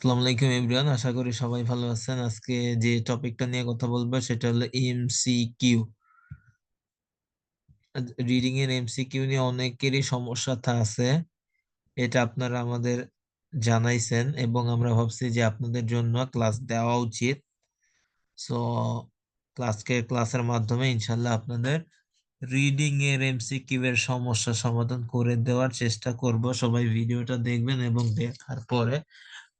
আসসালামু আলাইকুম, এভরিওয়ান। আশা করি সবাই ভালো আছেন। আজকে যে টপিকটা নিয়ে কথা বলব, সেটা হলো এমসিকিউ। রিডিং এর এমসিকিউ নিয়ে অনেকেরই সমস্যা আছে। এটা আপনারা আমাদের জানাইছেন এবং আমরা ভাবছি যে আপনাদের জন্য ক্লাস দেওয়া উচিত। সো ক্লাসকে ক্লাসের মাধ্যমে ইনশাল্লাহ আপনাদের রিডিং এর এমসিকিউ এর সমস্যা সমাধান করে দেওয়ার চেষ্টা করব। সবাই ভিডিওটা দেখবেন এবং দেখার পরে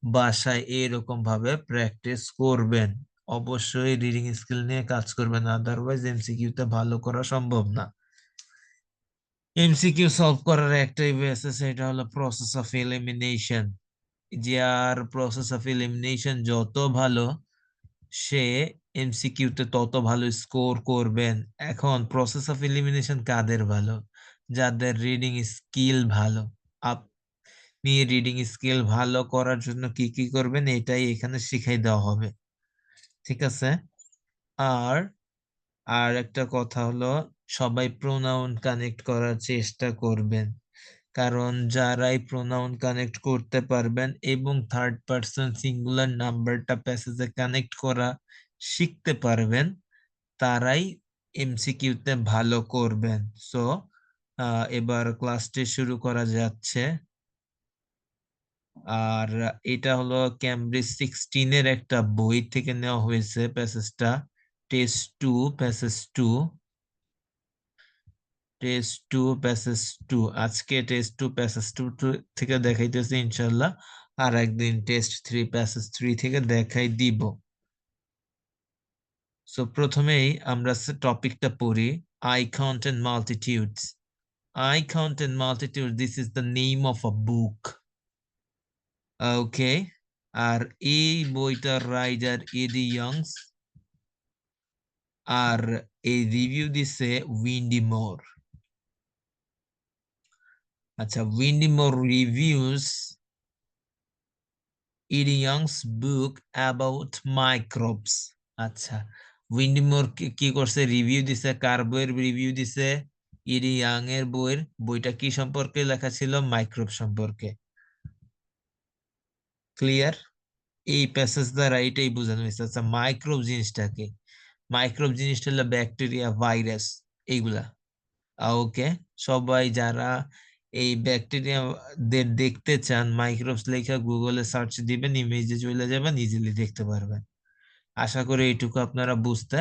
বাসায় এরকম ভাবে প্র্যাকটিস করবেন। অবশ্যই রিডিং স্কিল নিয়ে কাজ করবেন আদারওয়াইজ এমসিকিউ তে ভালো করা সম্ভব না। এমসিকিউ সলভ করার একটাই ওয়ে আছে, সেটা হলো প্রসেস অফ এলিমিনেশন যে আর প্রসেস অফ এলিমিনেশন যত ভালো, সে এমসিকিউ তে তত ভালো স্কোর করবেন। এখন প্রসেস অফ এলিমিনেশন কাদের ভালো? যাদের রিডিং স্কিল ভালো। আপনি রিডিং স্কিল ভালো করার জন্য কি কি করবেন এটাই এখানে শিখাই দেওয়া হবে। ঠিক আছে? আর আর একটা কথা হলো, সবাই প্রোনাউন কানেক্ট করার চেষ্টা করবেন। কারণ যারাই প্রোনাউন কানেক্ট করতে পারবেন এবং থার্ড পারসন সিঙ্গুলার নাম্বারটা প্যাসেজে কানেক্ট করা শিখতে পারবেন, তারাই এমসিকিউতে ভালো করবেন। সো এবার ক্লাসটি শুরু করা যাচ্ছে। আর এটা হলো ক্যামব্রিজ সিক্সটিনের একটা বই থেকে নেওয়া হয়েছে প্যাসেজটা test two passage two test two passage two আজকে টেস্ট টু প্যাসেজ টু থেকে দেখাইতেছি ইনশাল্লাহ। আর একদিন টেস্ট থ্রি প্যাসেজ থ্রি থেকে দেখাই দিব। সো প্রথমেই আমরা টপিকটা পড়ি। I count and multitudes I count and multitude this is the name of a book okay আর এই বইটার রাইটার এডি ইয়ংস, আর এই রিভিউ দিছে উইন্ডি মোর। আচ্ছা Wendy Moore reviews Ed Yong's book about microbes. আচ্ছা উইন্ডি মোর কি করছে? Review দিছে, কার বইয়ের রিভিউ দিছে? ইডি ইয়াং এর বইয়ের, বইটা কি সম্পর্কে লেখা ছিল? মাইক্রোব সম্পর্কে। ক্লিয়ার এই প্যাসেজ দ্বারা এটাই বোঝানো হয়েছে। আচ্ছা মাইক্রোব জিনিসটাকে। মাইক্রোব জিনিসটা হলো ব্যাকটেরিয়া ভাইরাস এইগুলা। ওকে সবাই যারা এই ব্যাকটেরিয়াদের দেখতে চান মাইক্রোবস লেখা গুগলে সার্চ দিবেন ইমেজে চলে যাবেন ইজিলি দেখতে পারবেন। আশা করি এইটুকু আপনারা বুঝতে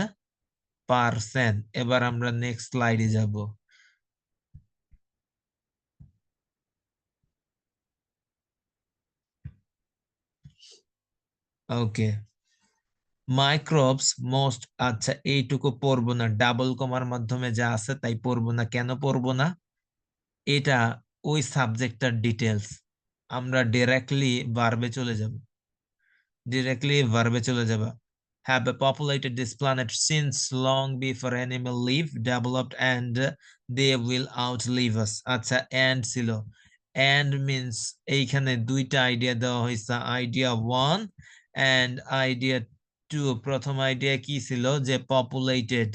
পারছেন। এবার আমরা নেক্সট স্লাইডে যাব। ওকে মাইক্রোবস মোস্ট আচ্ছা এইটুকু পড়ব না। ডাবল কমার মাধ্যমে যা আছে তাই পড়ব না। কেন পড়ব না? এটা ওই সাবজেক্টটার ডিটেলস আমরা ডিরেক্টলি ভার্বে চলে যাব। ডিরেক্টলি ভার্বে চলে যাব। এ populated this planet since long before animal life developed and they will outlive আস আচ্ছা এন্ড ছিল। এন্ড মিন্স এইখানে দুইটা আইডিয়া দেওয়া হইছে আইডিয়া 1 অ্যান্ড আইডিয়া টু প্রথম আইডিয়া কি ছিল? যে পপুলেটেড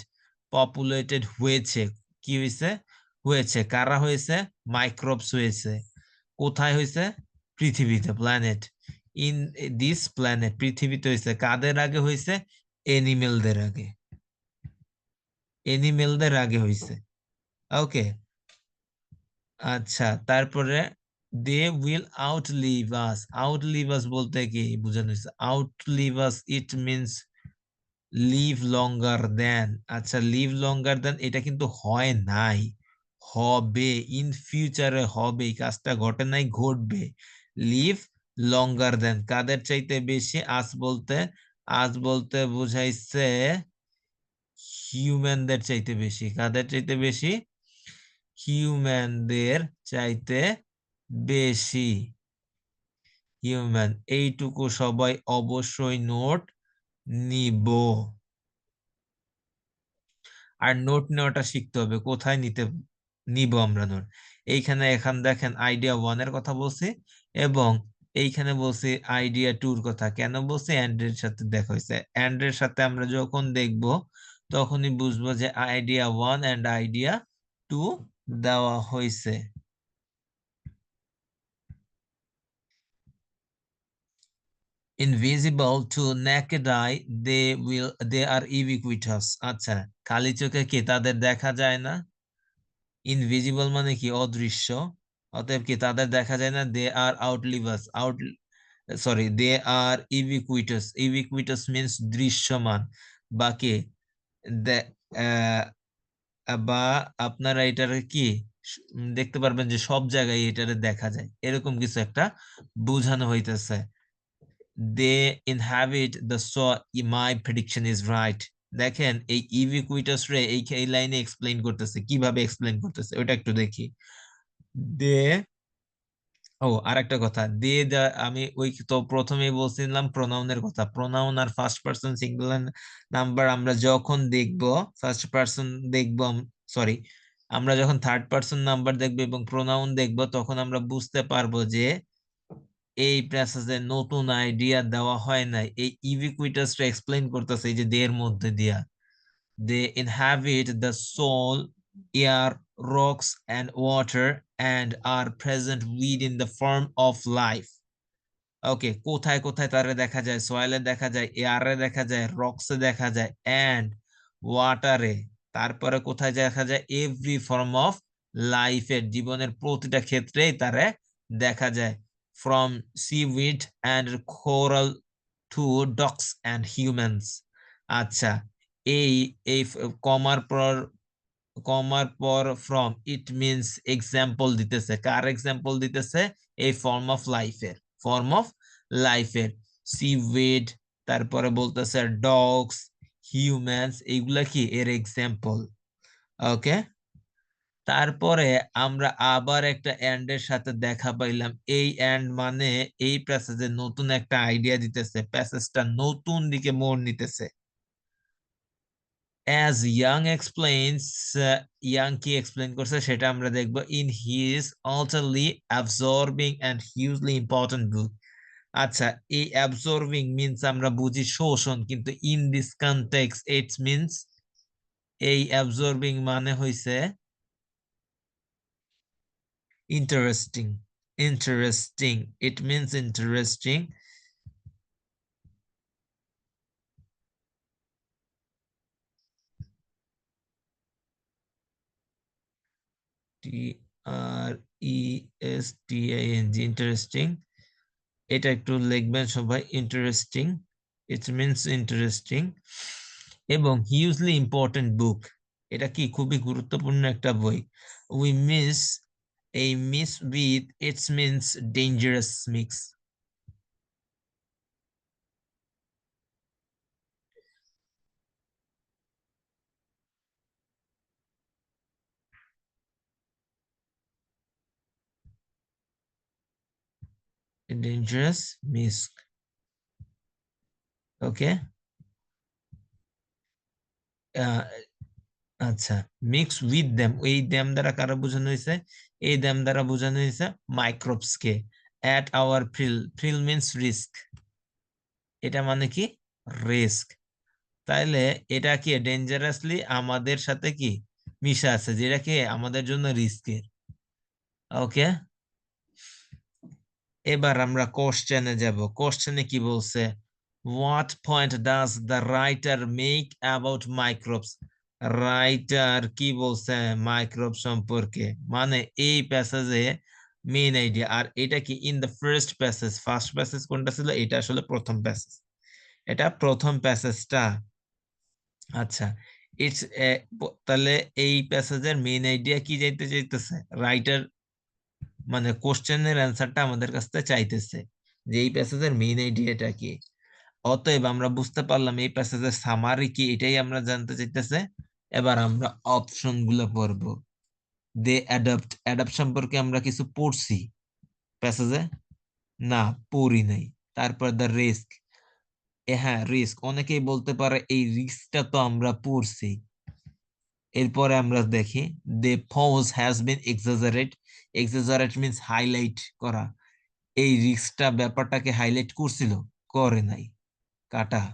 পপুলেটেড হয়েছে। কি হয়েছে? হয়েছে। কারা হয়েছে? মাইক্রোবস হয়েছে। কোথায় হয়েছে? পৃথিবীতে প্ল্যানেট ইন দিস প্ল্যানেট পৃথিবীতে হয়েছে। কাদের আগে হয়েছে? এনিমেলদের আগে। এনিমেলদের আগে হয়েছে। ওকে আচ্ছা তারপরে দে উইল আউটলিভ আস আউটলিভ আস বলতে কি? বোঝানো হয়েছে। আউটলিভ আস ইট মিনস লিভ লঙ্গার দেন আচ্ছা লিভ লঙ্গার দেন এটা কিন্তু হয় নাই। হবে ইন ফিউচারে হবে কাজটা ঘটে নাই, ঘটবে। লিভ লঙ্গার দেন কাদের চাইতে বেশি? আজ বলতে আজ বলতে বুঝাইছে হিউম্যানদের চাইতে বেশি। কাদের চাইতে বেশি? হিউম্যানদের চাইতে বেশি। হিউম্যান এইটুকু সবাই অবশ্যই নোট নিব। আর নোট নেওয়াটা শিখতে হবে, কোথায় নিতে, নিব আমরা নোট এইখানে, এখান দেখেন আইডিয়া ওয়ানের কথা বলছি এবং এইখানে বলছি আইডিয়া টুর কথা। কেন বলছি? অ্যান্ড্রের সাথে দেখা হয়েছে। অ্যান্ড্রের সাথে আমরা যখন দেখব, তখনই বুঝব যে idea one and idea two দেওয়া হয়েছে। Invisible to naked eye they will they are ubiquitous আচ্ছা খালি চোখে কি তাদের দেখা যায় না? ইনভিজিবল মানে কি? অদৃশ্য। অতএব কি তাদের দেখা যায় না? They are আউটলিভাস out sorry they are ubiquitous ubiquitous means দৃশ্যমান। বাকি বা আপনারা এটার কি? দেখতে পারবেন যে সব জায়গায় এটারে দেখা যায়। এরকম কিছু একটা বোঝানো হইতেছে। দে ইনহ্যাবিট দ্য স মাই প্রেডিকশন ইজ রাইট দেখেন, এই ইভিকুইটাস রে এই এই লাইনে এক্সপ্লেইন করতেছে, কীভাবে এক্সপ্লেইন করতেছে ওটা একটু দেখি। দে ও আর একটা কথা দে আমি ওই তো প্রথমেই বলছিলাম প্রোনাউনের কথা, প্রোনাউন আর ফার্স্ট পারসন সিঙ্গুলার নাম্বার আমরা যখন দেখব ফার্স্ট পারসন দেখব সরি আমরা যখন থার্ড পারসন নাম্বার দেখব এবং প্রোনাউন দেখব, তখন আমরা বুঝতে পারব যে এই প্যাসেজে নতুন আইডিয়া দেওয়া হয় নাই। এই ইভিকুইটাসটা এক্সপ্লেইন করতেছে এই যে দের মধ্যে দিয়া। They inhabit the soul air rocks and water and are present weed in the form of life okay কোথায় কোথায় তারে দেখা যায়? সয়েলে দেখা যায় এয়ারে দেখা যায় রক্সে দেখা যায় অ্যান্ড ওয়াটারে তারপরে কোথায় দেখা যায়? এভরি ফর্ম অফ লাইফের জীবনের প্রতিটা ক্ষেত্রেই তারে দেখা যায়। From seaweed and coral to dogs and humans আচ্ছা এই এই কমার পর কমার পর ফ্রম ইট মিনস এক্সাম্পল দিতেছে। কার এক্সাম্পল দিতেছে? এই ফর্ম অফ লাইফের ফর্ম অফ লাইফের সিউইড তারপরে বলতেছে ডগস হিউম্যানস এইগুলা কি? এর এক্সাম্পল ওকে তারপরে আমরা আবার একটা এন্ড এর সাথে দেখা পাইলাম। এই এন্ড মানে এই প্যাসেজে নতুন একটা আইডিয়া দিতেছে। প্যাসেজটা নতুন দিকে মোড় নিতেছে। অ্যাজ ইয়াং এক্সপ্লেইনস ইয়াং কি এক্সপ্লেইন করছে সেটা আমরা দেখব in his utterly absorbing and hugely important book আচ্ছা এই অ্যাবজর্বিং মিনস আমরা বুঝি শোষণ, কিন্তু in this context it's means এই অ্যাবজর্বিং মানে হইছে interesting. Interesting. It means interesting. T R E S T I N G. Interesting. এটা একটু লিখবেন সবাই। ইন্টারেস্টিং ইট মিনস ইন্টারেস্টিং এবং হিউজলি ইম্পর্টেন্ট বুক এটা কি? খুবই গুরুত্বপূর্ণ একটা বই। We miss miss with it means dangerous mix a dangerous mix okay uh, আচ্ছা মিক্স উইথ দেম এই দেম দ্বারা কারা বোঝানো হয়েছে এই দাম দ্বারা বোঝানো হয়েছে microbes K at our peril peril means risk এটা মানে কি? রিস্ক তাইলে এটা কি ডেঞ্জারাসলি আমাদের সাথে কি? মিশা আছে, যেটা কি আমাদের জন্য রিস্কের ওকে এবার আমরা কোশ্চেনে যাব। কোশ্চেনে কি বলছে? What point does the writer make about microbes writer কি বলছে মাইক্রোব সম্পর্কে? মানে এই প্যাসেজে মেইন আইডিয়া আর এটা কি in the first passage first passage কোনটা ছিল? এটা আসলে প্রথম প্যাসেজ এটা প্রথম প্যাসেজটা আচ্ছা ইটস তাহলে এই প্যাসেজের মেইন আইডিয়া কি যাইতে চাইতেছে রাইটার মানে কোশ্চেনের অ্যান্সারটা আমাদের কাছ থেকে চাইতেছে যে এই প্যাসেজের মেইন আইডিয়াটা কি? অতএব আমরা বুঝতে পারলাম এই প্যাসেজের সামারি কি? এটাই আমরা জানতে চাইতেছে। এবার আমরা অপশনগুলো পড়ব। দে অ্যাডাপ্ট অ্যাডাপ্ট সম্পর্কে আমরা কিছু পড়ছি। প্যাসেজে না, পড়ি নাই। তারপর দ্য রিস্ক হ্যাঁ রিস্ক অনেকেই বলতে পারে এই রিস্কটা তো আমরা পড়ছি। এরপরে আমরা দেখি they foes has been exaggerate exaggerate means highlight করা। এই রিস্কটা ব্যাপারটাকে হাইলাইট করছিল, করে নাই। কাটা।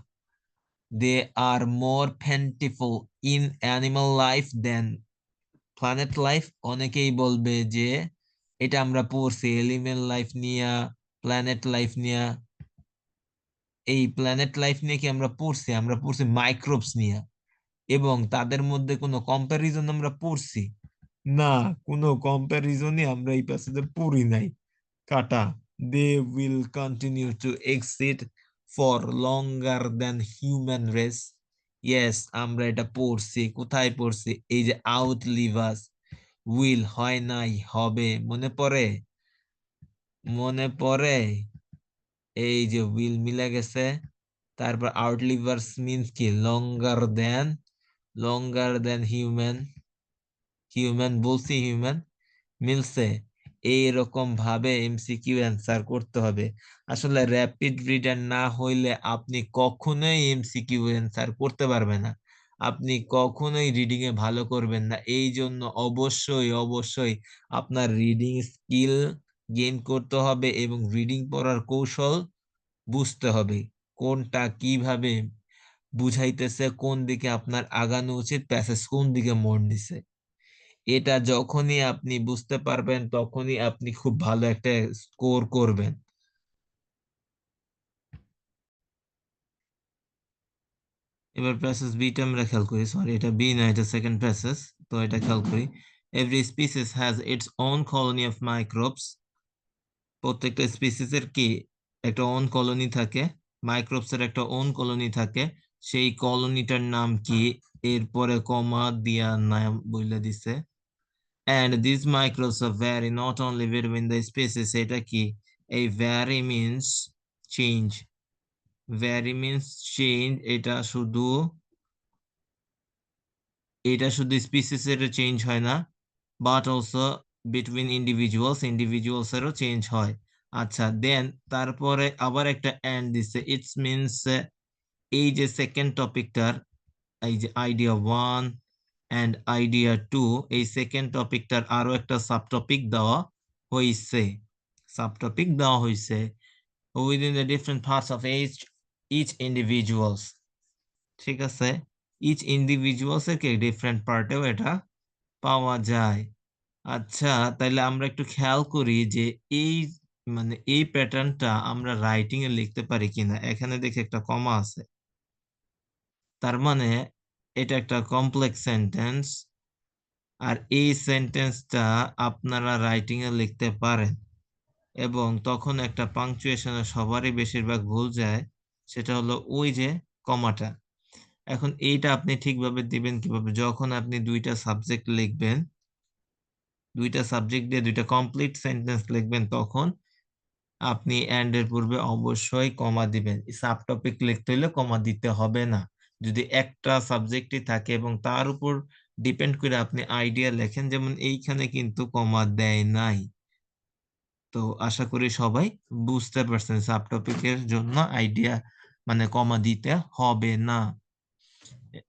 They are more fanciful in animal life than planet life অনেকেই বলবে যে এটা আমরা পড়ছি এলিমেন্ট লাইফ নিয়া প্ল্যানেট লাইফ নিয়া। এই প্ল্যানেট লাইফ নিয়ে কি আমরা পড়ছি? আমরা পড়ছি মাইক্রোবস নিয়ে। এবং তাদের মধ্যে কোনো কম্প্যারিজন আমরা পড়ছি? না, কোনো কম্প্যারিজনই আমরা এই প্যাসেজে পড়ি নাই। কাটা they will continue to exit for longer than human race yes আমরা এটা পড়ছি, কোথায় পড়ছি? এই যে আউট লিভাস উইল হয় নাই, হবে, মনে পড়ে? মনে পড়ে? এই যে উইল মিলে গেছে। তারপর আউট লিভার্স মিন্স কি? Longer than longer than human human বলছি হিউম্যান মিলছে। এইরকম ভাবে এমসিকিউ অ্যান্সার করতে হবে। আসলে র্যাপিড রিডার না হইলে আপনি কখনোই এমসিকিউ অ্যান্সার করতে পারবেন না। আপনি কখনোই রিডিং এ ভালো করবেন না। এই জন্য অবশ্যই অবশ্যই আপনার রিডিং স্কিল গেইন করতে হবে এবং রিডিং পড়ার কৌশল বুঝতে হবে। কোনটা কীভাবে বুঝাইতেছে, কোন দিকে আপনার আগানো উচিত প্যাসেজ কোন দিকে মোড় নিছে। এটা যখনই আপনি বুঝতে পারবেন, তখনই আপনি খুব ভালো একটা স্কোর করবেন। এবার প্যাসেজ বিটা আমরা খেয়াল করি সরি এটা বি না, এটা সেকেন্ড প্যাসেজ তো এটা খেয়াল করি। Every species has its own colony of microbes প্রত্যেকটা স্পিসিসের কি একটা ওন কলোনি থাকে মাইক্রোবস এর একটা ওন কলোনি থাকে। সেই কলোনিটার নাম কি? এরপরে কমা দিয়া নাম বইলে দিছে। And these microbes are vary not only between the species এটা কি এই vary means change. Vary means change, এটা শুধু এটা শুধু স্পিসিস এর চেঞ্জ হয় না but also between individuals individuals এরও চেঞ্জ হয়। আচ্ছা দেন তারপরে আবার একটা এন্ড দিছে ইটস মিনস এই যে সেকেন্ড টপিকটার এই যে idea one and idea two এই সেকেন্ড টপিকটার আরও একটা সাবটপিক দেওয়া হয়েছে সাবটপিক দেওয়া হয়েছে within the different parts of each each individuals ঠিক আছে? ইচ ইন্ডিভিজুয়ালস এর কে ডিফারেন্ট পার্টেও এটা পাওয়া যায়। আচ্ছা তাহলে আমরা একটু খেয়াল করি যে এই মানে এই প্যাটার্নটা আমরা রাইটিং এ লিখতে পারি কিনা। এখানে দেখে একটা কমা আছে। তার মানে এটা একটা কমপ্লেক্স সেন্টেন্স আর এই সেন্টেন্সটা আপনারা রাইটিং এ লিখতে পারেন। এবং তখন একটা পাংচুয়েশনে সবারই বেশিরভাগ ভুল যায়, সেটা হলো ওই যে কমাটা। এখন এইটা আপনি ঠিকভাবে দিবেন কীভাবে? যখন আপনি দুইটা সাবজেক্ট লিখবেন, দুইটা সাবজেক্ট দিয়ে দুইটা কমপ্লিট সেন্টেন্স লিখবেন, তখন আপনি এন্ড এর পূর্বে অবশ্যই কমা দিবেন। সাব টপিক লিখতে হলে কমা দিতে হবে না। যদি একটা সাবজেক্টই থাকে এবং তার উপর ডিপেন্ড করে আপনি আইডিয়া লেখেন, যেমন এইখানে কিন্তু কমা দেয় নাই। তো আশা করি সবাই বুঝতে পারছেন সাব টপিকের জন্য আইডিয়া মানে কমা দিতে হবে না।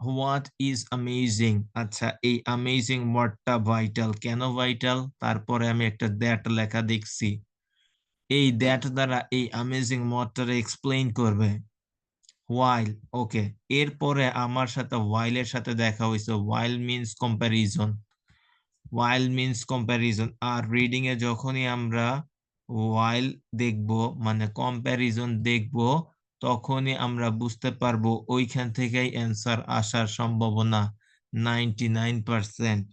হোয়াট ইজ অ্যামেজিং আচ্ছা এই অ্যামেজিং ওয়ার্ডটা ভাইটাল কেন ভাইটাল তারপরে আমি একটা দ্যাট লেখা দেখছি। এই দ্যাট দ্বারা এই অ্যামেজিং ওয়ার্ডটা এক্সপ্লেইন করবে। ওয়াইল ওকে এরপরে আমার সাথে ওয়াইলের সাথে দেখা হয়েছে while means comparison while means comparison আর রিডিং এ যখনই আমরা ওয়াইল দেখব মানে কম্প্যারিজন দেখব, তখনই আমরা বুঝতে পারব ওইখান থেকেই অ্যান্সার আসার সম্ভাবনা নাইনটি নাইন পার্সেন্ট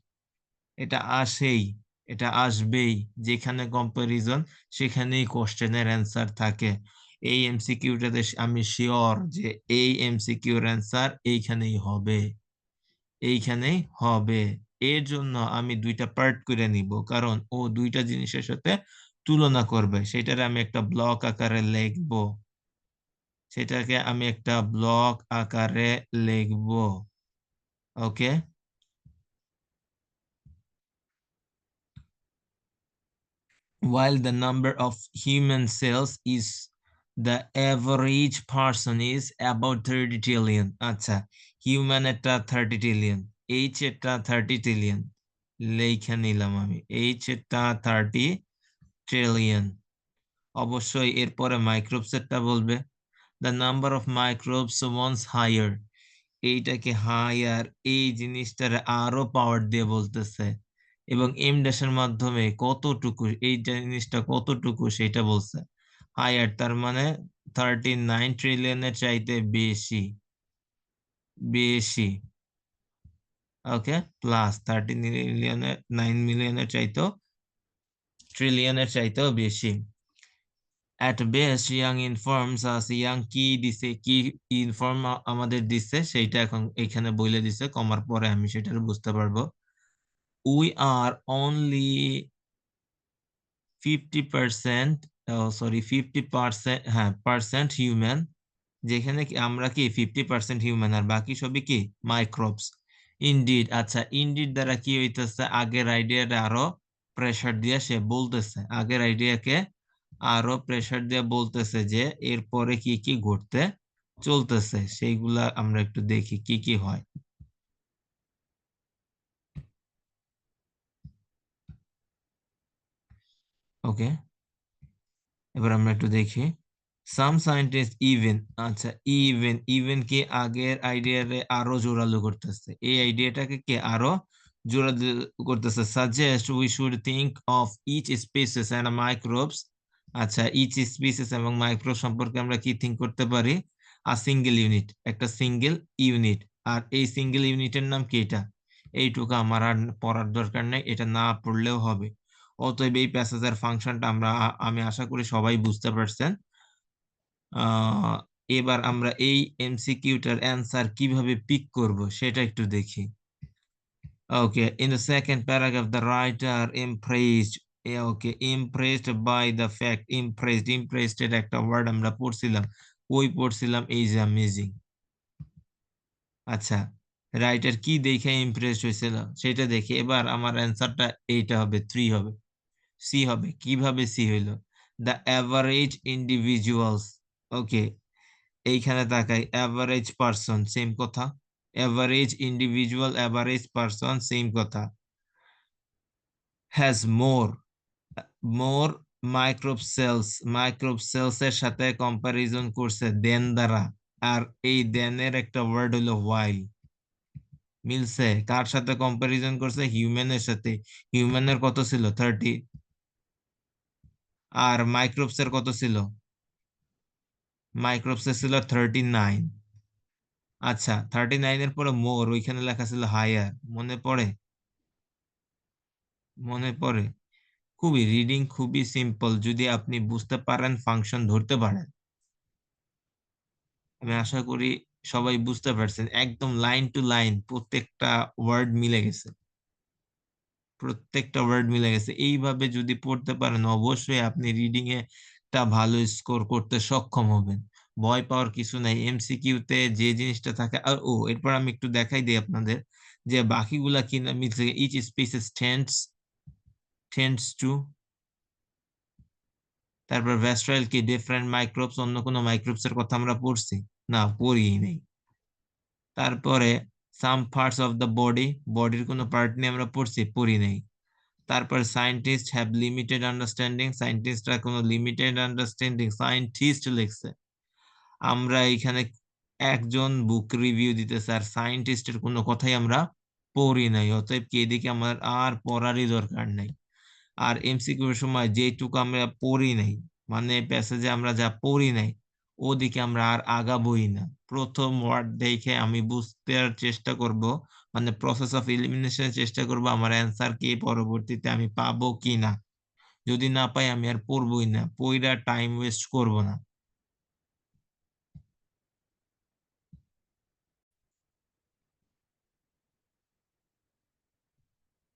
এটা আসেই, এটা আসবেই, যেখানে কম্প্যারিজন সেখানেই কোশ্চেনের অ্যান্সার থাকে। এই এমসিকিউটাতে আমি শিওর যে এই এমসিকিউর অ্যান্সার এইখানেই হবে। এইখানেই হবে। এর জন্য আমি দুইটা পার্ট করে নিব, কারণ ও দুইটা জিনিসের সাথে তুলনা করবে। সেটারে আমি একটা ব্লক আকারে লিখব। সেটাকে আমি একটা ব্লক আকারে লিখব। Okay while the number of human cells is the average person is about 30 trillion. আচ্ছা হিউম্যান এটা 30 ট্রিলিয়ন এইচ এটা 30 ট্রিলিয়ন লেখা নিলাম আমি। এইচ এটা 30 ট্রিলিয়ন অবশ্যই এরপরে মাইক্রোবস এরটা বলবে। The number of microbes once higher এইটাকে হায়ার এই জিনিসটার আরও পাওয়ার দিয়ে বলতেছে। এবং এম ড্যাশের মাধ্যমে কতটুকু, এই জিনিসটা কতটুকু, সেটা বলছে। হায়ার তার মানে থার্টি নাইন ট্রিলিয়নের চাইতে বেশি বেশি ওকে প্লাস থার্টি মিলিয়নের নাইন মিলিয়নের চাইতেও ট্রিলিয়নের চাইতেও বেশি। At best Yong informs us Yong কি দিছে, কি ইনফর্ম আমাদের দিছে, সেইটা এখন এখানে বলে দিছে, কমার পরে আমি সেটা বুঝতে পারব। We are only fifty percent sorry fifty percent হ্যাঁ পার্সেন্ট হিউম্যান যেখানে আমরা কি ফিফটি পার্সেন্ট হিউম্যান আর বাকি সবই কি? মাইক্রোবস ইনডিড আচ্ছা ইনডিড দ্বারা কি হইতেছে? আগের আইডিয়াটা আরও প্রেসার দিয়ে সে বলতেছে। আগের আইডিয়াকে আরও প্রেসার দিয়ে বলতেছে যে, এরপরে কি কি ঘটতে চলতেছে? সেইগুলা আমরা একটু দেখি কি কি হয়। ওকে এবার আমরা একটু দেখি। সাম সায়েন্টিস্ট ইভেন আচ্ছা ইভেন ইভেন কে আগের আইডিয়ারে আরও জোরালো করতেছে। এই আইডিয়াটাকে কে আরও জোরালো করতেছে? Suggest we should think of each species and microbes আচ্ছা ইচ স্পিসিস এবং মাইক্রোব সম্পর্কে আমরা কি থিঙ্ক করতে পারি? আ সিঙ্গেল ইউনিট একটা সিঙ্গেল ইউনিট আর এই সিঙ্গেল ইউনিটের নাম কি এটা? এইটুকু আমার আর পড়ার দরকার নেই, এটা না পড়লেও হবে। অতএব এই প্যাসেজের ফাংশনটা আমরা, আমি আশা করি সবাই বুঝতে পারছেন। এবার আমরা এই এমসিকিউটার অ্যান্সার কীভাবে পিক করব সেটা একটু দেখি। Okay in the second paragraph the writer impressed okay impressed by the fact impressed impressed এর একটা ওয়ার্ড আমরা পড়ছিলাম, ওই পড়ছিলাম যে অ্যামেজিং আচ্ছা রাইটার কি দেখে ইমপ্রেসড হয়েছিল সেটা দেখে, এবার আমার অ্যান্সারটা এইটা হবে থ্রি হবে। সি হবে? কীভাবে সি হইল? দ্য অ্যাভারেজ ইন্ডিভিজুয়ালস ওকে এইখানে তাকাই অ্যাভারেজ পারসন সেম কথা average individual average person same কথা has more more microbe cells microbe cells এর সাথে কম্পারিজন করছে দেন দ্বারা, আর এই দেনের একটা ওয়ার্ড হলো ওয়াইল মিলছে, কার সাথে কম্পারিজন করছে? হিউম্যানের সাথে হিউম্যানের কত ছিল? থার্টি আর মাইক্রোবস এর কত ছিল? মাইক্রোবস এর ছিল থার্টি নাইন আচ্ছা থার্টি নাইন এর পরে মোর ওইখানে লেখা ছিল হায়ার মনে পড়ে? মনে পড়ে। খুবই রিডিং খুবই সিম্পল যদি আপনি বুঝতে পারেন ফাংশন ধরতে পারেন। আমি আশা করি সবাই বুঝতে পারছেন, একদম লাইন টু লাইন প্রত্যেকটা ওয়ার্ড মিলে গেছে। প্রত্যেকটা ওয়ার্ড মিলে গেছে। এইভাবে যদি পড়তে পারেন, অবশ্যই আপনি রিডিং এ ভালো স্কোর করতে সক্ষম হবেন। ভয় পাওয়ার কিছু নাই। এমসিকিউতে যে জিনিসটা থাকে, আর ও, এরপর আমি একটু দেখাই দিই আপনাদের যে বাকিগুলা কি মিলছে। Each species tends tends to তারপর ভেস্ট্রাইল কি ডিফারেন্ট মাইক্রোবস অন্য কোনো মাইক্রোবস এর কথা আমরা পড়ছি? না পড়ি নেই। তারপরে some parts of the body বডির কোনো পার্ট নিয়ে আমরা পড়ছি, পড়ি নেই। তারপর সায়েন্টিস্ট হ্যাভ লিমিটেড আন্ডারস্ট্যান্ডিং সায়েন্টিস্টরা কোনো লিমিটেড আন্ডারস্ট্যান্ডিং সায়েন্টিস্ট লিখছে। আমরা এখানে একজন বুক রিভিউ দিতেছে আর সায়েন্টিস্টের কোনো কথাই আমরা পড়ি নাই, অতএব কি এদিকে আমার আর পড়ারই দরকার নাই। আর এমসিকিউর সময় যেটুকু আমরা পড়ি নাই মানে প্যাসেজে আমরা যা পড়ি নাই ওদিকে আমরা আর আগাবই না। প্রথম ওয়ার্ড দেখে আমি বুঝতে চেষ্টা করব মানে প্রসেস অফ এলিমিনেশনের চেষ্টা করব, আমার অ্যান্সার কি, পরবর্তীতে আমি পাবো কি না। যদি না পাই আমি আর পড়বই না, পইরা টাইম ওয়েস্ট করব না।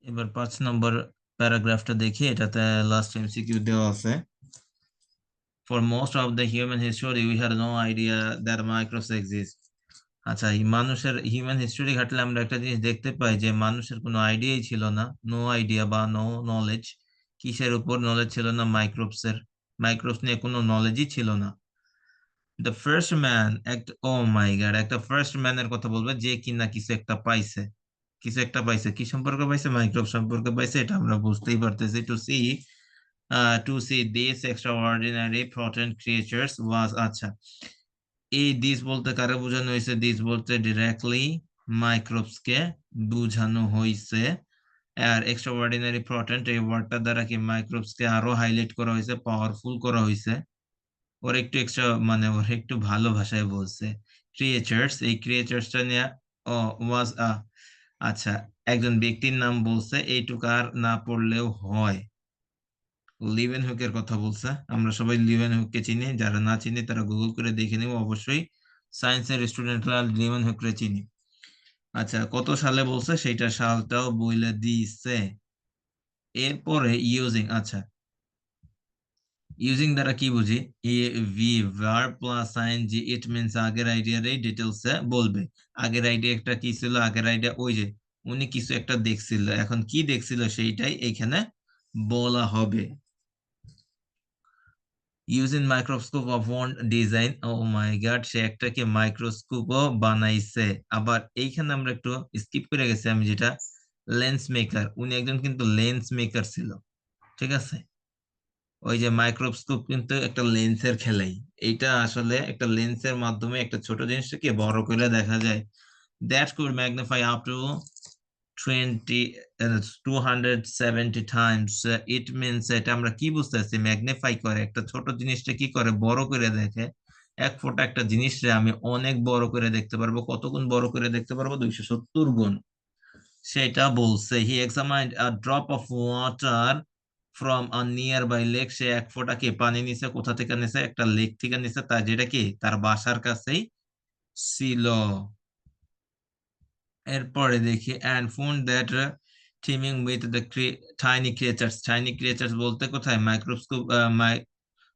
এবার পাঁচ নম্বর প্যারাগ্রাফটা দেখি, এটাতে লাস্ট এমসিকিউ দেওয়া আছে। For most of the human history, we had no idea that microbes exist. আচ্ছা মানুষের হিউম্যান হিস্টোরি ঘাটলে আমরা একটা জিনিস দেখতে পাই যে মানুষের কোনো আইডিয়াই ছিল না নো আইডিয়া বা নো নলেজ কিসের উপর নলেজ ছিল না মাইক্রোবস এর মাইক্রোবস নিয়ে কোনো নলেজই ছিল না। দ্য ফার্স্ট ম্যান একটা ও মাই গড একটা ফার্স্ট ম্যানের কথা বলবে যে কিনা কিছু একটা পাইছে। কিছু একটা পাইছে কি সম্পর্কে পাইছে? মাইক্রোব সম্পর্কে পাইছে এটা আমরা বুঝতেই পারতেছি। To see to see this extraordinary potent creatures was আচ্ছা এই দিস বলতে কারে বোঝানো হয়েছে? দিস বলতে ডিরেক্টলি মাইক্রোবস কে বোঝানো হয়েছে। আর এক্সট্রাঅর্ডিনারি প্রোটেন্ট এই ওয়ার্ডটা দ্বারা কি মাইক্রোবস কে আরও হাইলাইট করা হয়েছে? পাওয়ারফুল করা হয়েছে। ওর একটু এক্সট্রা মানে ওর একটু ভালো ভাষায় বলছে। ক্রিয়েচার্স এই ক্রিয়েচার্সটা নিয়ে, ও ওয়াজ আচ্ছা একজন ব্যক্তির নাম বলছে, এইটুকু আর না পড়লেও হয়। লিভেন হুকের কথা বলছে। আমরা সবাই লিভেন হুককে চিনি। যারা না চিনি, তারা গুগল করে দেখে নেব। অবশ্যই সায়েন্সের স্টুডেন্টরা লিভেন হুককে চিনি। আচ্ছা কত সালে বলছে? সেইটা সালটাও বইলে দিছে এরপরে ইউজিং আচ্ছা। ইউজিং দ্বারা কি বুঝি? এ ভি ভার plus sign G it means আগের আইডিয়ার এই ডিটেলস বলবে। আগের আইডিয়া একটা কি ছিল? আগের আইডিয়া ওই যে, উনি কিছু একটা দেখছিল। এখন কি দেখছিল? সেইটাই এখানে বলা হবে। Using microscope of one design oh my god সে একটাকে মাইক্রোস্কোপও বানাইছে। আবার এইখানে আমরা একটু স্কিপ করে গেছি আমি যেটা লেন্স মেকার উনি একজন কিন্তু লেন্স মেকার ছিল, ঠিক আছে? ওই যে মাইক্রোস্কোপ কিন্তু একটা লেন্সের খেলাই। এইটা আসলে একটা লেন্সের মাধ্যমে একটা ছোট জিনিসটাকে বড় করে দেখা যায়। That could magnify up to 20 uh, 270 times it means এটা আমরা কি বুঝতেছি? ম্যাগনিফাই করে একটা ছোট জিনিসটা কি করে? বড় করে দেখে এক ফোঁটা একটা জিনিসটা আমি অনেক বড় করে দেখতে পারব। কত গুণ বড় করে দেখতে পারব? দুইশো সত্তর গুণ। সেটা বলছে he examined a drop of water from a nearby lake সে এক ফোঁটাকে পানি নিছে? কোথা থেকে নিছে? একটা লেক থেকে নিছে। তার যেটা কি? তার বাসার কাছেই ছিল। এরপরে দেখি and found that teeming with the tiny creatures tiny creatures বলতে কোথায়? মাইক্রোস্কোপ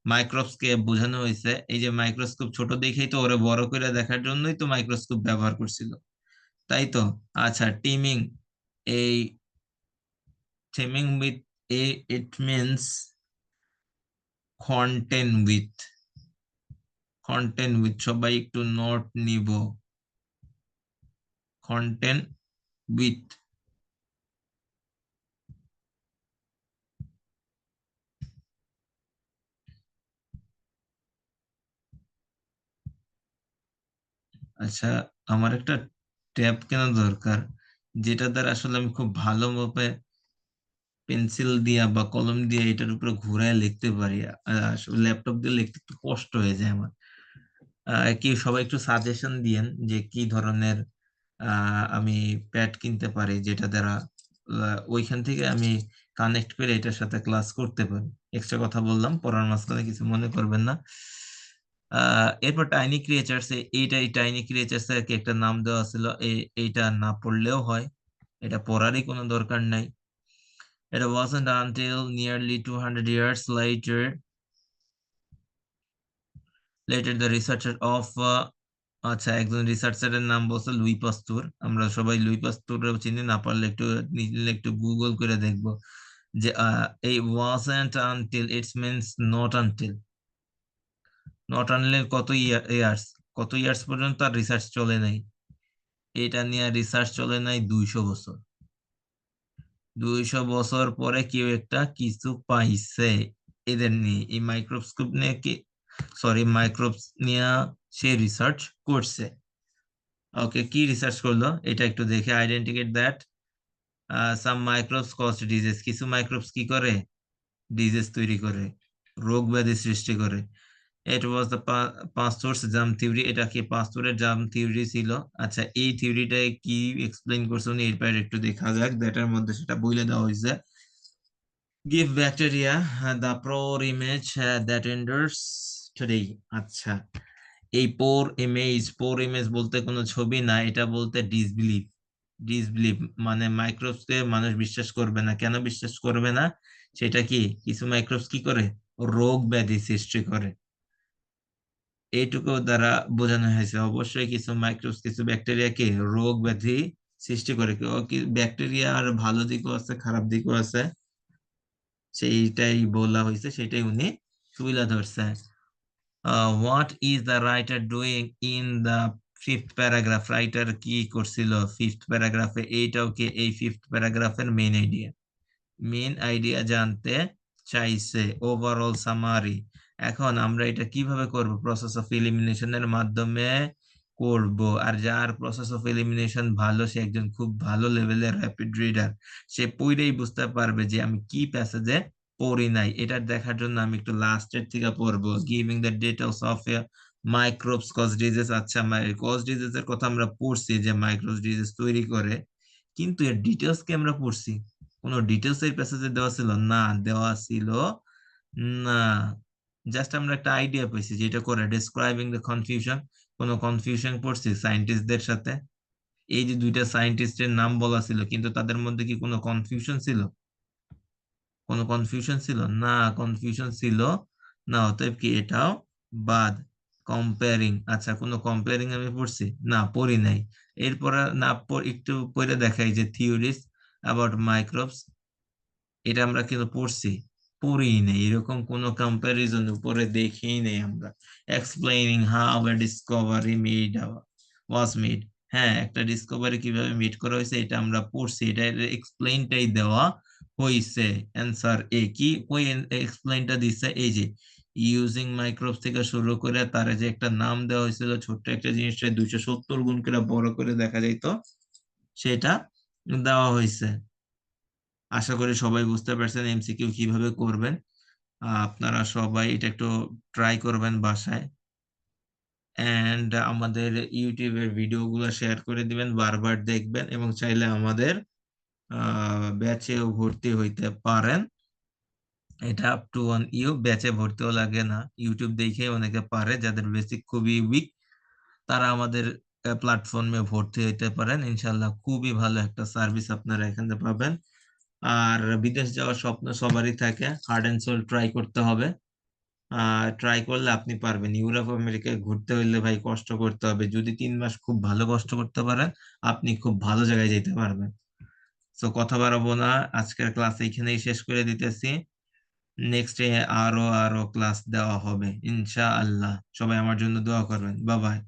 মাইক্রোস্কে বোঝানো হয়েছে। এই যে মাইক্রোস্কোপ ছোট দেখেই তো ওরা বড় করে দেখার জন্যই তো মাইক্রোস্কোপ ব্যবহার করছিল। তাই তো? আচ্ছা টিমিং এই teeming with a it means content with content with সবাই একটু নোট নিব। Content with আচ্ছা আমার একটা ট্যাব কেনা দরকার, যেটা দ্বারা আসলে আমি খুব ভালোভাবে পেন্সিল দিয়া বা কলম দিয়ে এটার উপরে ঘুরায় লিখতে পারি। ল্যাপটপ দিয়ে লিখতে একটু কষ্ট হয়ে যায় আমার। কি সবাই একটু সাজেশন দিয়েন যে কি ধরনের আমি প্যাড কিনতে পারি যেটা দ্বারা ওইখান থেকে আমি কানেক্ট করে এটার সাথে ক্লাস করতে পারি। এক্সট্রা কথা বললাম পড়ার মাঝখানে কিছু মনে করবেন না। এরপর টাইনি ক্রিয়েচার্স এইটা এই টাইনি ক্রিয়েচার্স এর একটা নাম দেওয়া ছিল? এইটা না পড়লেও হয় এটা পড়ারই কোনো দরকার নাই। এটা wasn't until nearly 200 years later later the researcher of uh, আচ্ছা একজন রিসার্চারের নাম বলছে লুই পাস্তুর। আমরা সবাই লুই পাস্তুর চিনি, না পারলে একটু একটু গুগল করে দেখব যে এই wasn't until it's means not until not আনলে কত ইয়ার্স কত ইয়ার্স পর্যন্ত আর রিসার্চ চলে নাই? এটা নিয়ে রিসার্চ চলে নাই দুইশো বছর। দুইশো বছর পরে কেউ একটা কিছু পাইছে। এদের নিয়ে, এই মাইক্রোস্কোপ নিয়ে কি সরি মাইক্রোবস নিয়ে সে রিসার্চ করছে। ওকে কি রিসার্চ করল? এটা একটু দেখে identified that some microbes caused disease কিছু মাইক্রোবস কি করে? ডিজিজ তৈরি করে, রোগ ব্যাধি সৃষ্টি করে। ইট ওয়াজ দ্য পাঁচটোর্স জাম থিওরি এটা কি পাঁচটোরের জাম থিওরি ছিল? আচ্ছা এই থিওরিটা কি এক্সপ্লেইন করছে উনি? এরপর একটু দেখা যাক দ্যাটার মধ্যে সেটা বলে দেওয়া হয়েছে। Give bacteria the proper image that endures today. আচ্ছা। এই পোর ইমেজ পোর ইমেজ বলতে কোনো ছবি না, এটা বলতে ডিসবিলিভ ডিসবিলিভ মানে মাইক্রোস্কোপে মানুষ বিশ্বাস করবে না। কেন বিশ্বাস করবে না? সেটা কি? কিছু মাইক্রোবস কি করে? রোগ ব্যাধি সৃষ্টি করে। এইটুকু দ্বারা বোঝানো হয়েছে। অবশ্যই কিছু মাইক্রোবস কিছু ব্যাকটেরিয়াকে রোগ ব্যাধি সৃষ্টি করে। ব্যাকটেরিয়া আর ভালো দিকও আছে, খারাপ দিকও আছে। সেইটাই বলা হয়েছে সেটাই উনি তুলে ধরছে what is the writer doing in the fifth paragraph writer কি করছিল? ফিফথ প্যারাগ্রাফে এইটাও কি এই ফিফথ প্যারাগ্রাফের মেইন আইডিয়া মেইন আইডিয়া জানতে চাইছে। ওভারঅল সামারি এখন আমরা এটা কীভাবে করব? প্রসেস অফ এলিমিনেশনের মাধ্যমে করব। আর যার প্রসেস অফ এলিমিনেশন ভালো, সে একজন খুব ভালো লেভেলের র্যাপিড রিডার সে পইরেই বুঝতে পারবে যে আমি কি প্যাসেজে পড়ি নাই। এটা দেখার জন্য আমি একটু লাস্টের থেকে পড়ব। Giving the details of microbes cause disease আচ্ছা কজ ডিজিজ এর কথা আমরা পড়ছি যে মাইক্রোবস ডিজিজ তৈরি করে। কিন্তু এর ডিটেলস কি আমরা পড়ছি? কোনো ডিটেলস এই প্যাসেজে দেওয়া ছিল? না, দেওয়া ছিল না। জাস্ট আমরা একটা আইডিয়া পেয়েছি যেটা করে। ডিসক্রাইবিং দ্য কনফিউশন কোনো কনফিউশন পড়ছি সায়েন্টিস্টদের সাথে? এই যে দুইটা সায়েন্টিস্টের নাম বলা ছিল, কিন্তু তাদের মধ্যে কি কোনো কনফিউশন ছিল? কোনো কনফিউশন ছিল? না কনফিউশন ছিল। না, অতএব কি এটাও বাদ। কম্পেয়ারিং আচ্ছা কোনো কম্পেয়ারিং আমি পড়ছি? না, পড়ি নাই। এরপর না একটু পড়ে দেখাই যে থিওরিস অ্যাবাউট মাইক্রোবস এটা আমরা কিন্তু পড়ছি। পড়ি নেই, এরকম কোনো কম্পারিজন উপরে দেখেই নেই আমরা। Explaining how a discovery made was made হ্যাঁ একটা ডিসকভারি কীভাবে মেড করা হয়েছে, এটা আমরা পড়ছি। এটা এক্সপ্লেইনটাই দেওয়া হয়েছে অ্যান্সার এ কি? ওই এক্সপ্লেইনটা দিচ্ছে এই যে ইউজিং মাইক্রোবস থেকে শুরু করে তার যে একটা নাম দেওয়া হয়েছিল, ছোট্ট একটা জিনিসটা দুইশো সত্তর গুণ করে বড় করে দেখা যাইত সেটা দেওয়া হয়েছে আশা করি সবাই বুঝতে পারছেন এমসিকিউ কীভাবে করবেন। আপনারা সবাই এটা একটু ট্রাই করবেন বাসায়। এন্ড আমাদের ইউটিউবের ভিডিওগুলো শেয়ার করে দিবেন, বারবার দেখবেন এবং চাইলে আমাদের ব্যাচেও ভর্তি হইতে পারেন। এটা আপ টু ওয়ান ইউ ব্যাচে ভর্তিও লাগে না। ইউটিউব দেখে অনেকে পারে, যাদের বেসিক খুবই উইক তারা আমাদের প্ল্যাটফর্মে ভর্তি হইতে পারেন। ইনশাল্লাহ খুবই ভালো একটা সার্ভিস আপনারা এখানে পাবেন। আর বিদেশ যাওয়ার স্বপ্ন সবারই থাকে। হার্ড অ্যান্ড সোল ট্রাই করতে হবে। ট্রাই করলে আপনি পারবেন। ইউরোপ আমেরিকায় ঘুরতে হইলে ভাই কষ্ট করতে হবে। যদি তিন মাস খুব ভালো কষ্ট করতে পারেন, আপনি খুব ভালো জায়গায় যেতে পারবেন। তো কথা বাড়াবো না। আজকের ক্লাস এখানেই শেষ করে দিতেছি। নেক্সট আরও আরও ক্লাস দেওয়া হবে। ইনশা আল্লাহ সবাই আমার জন্য দোয়া করবেন। বাবাই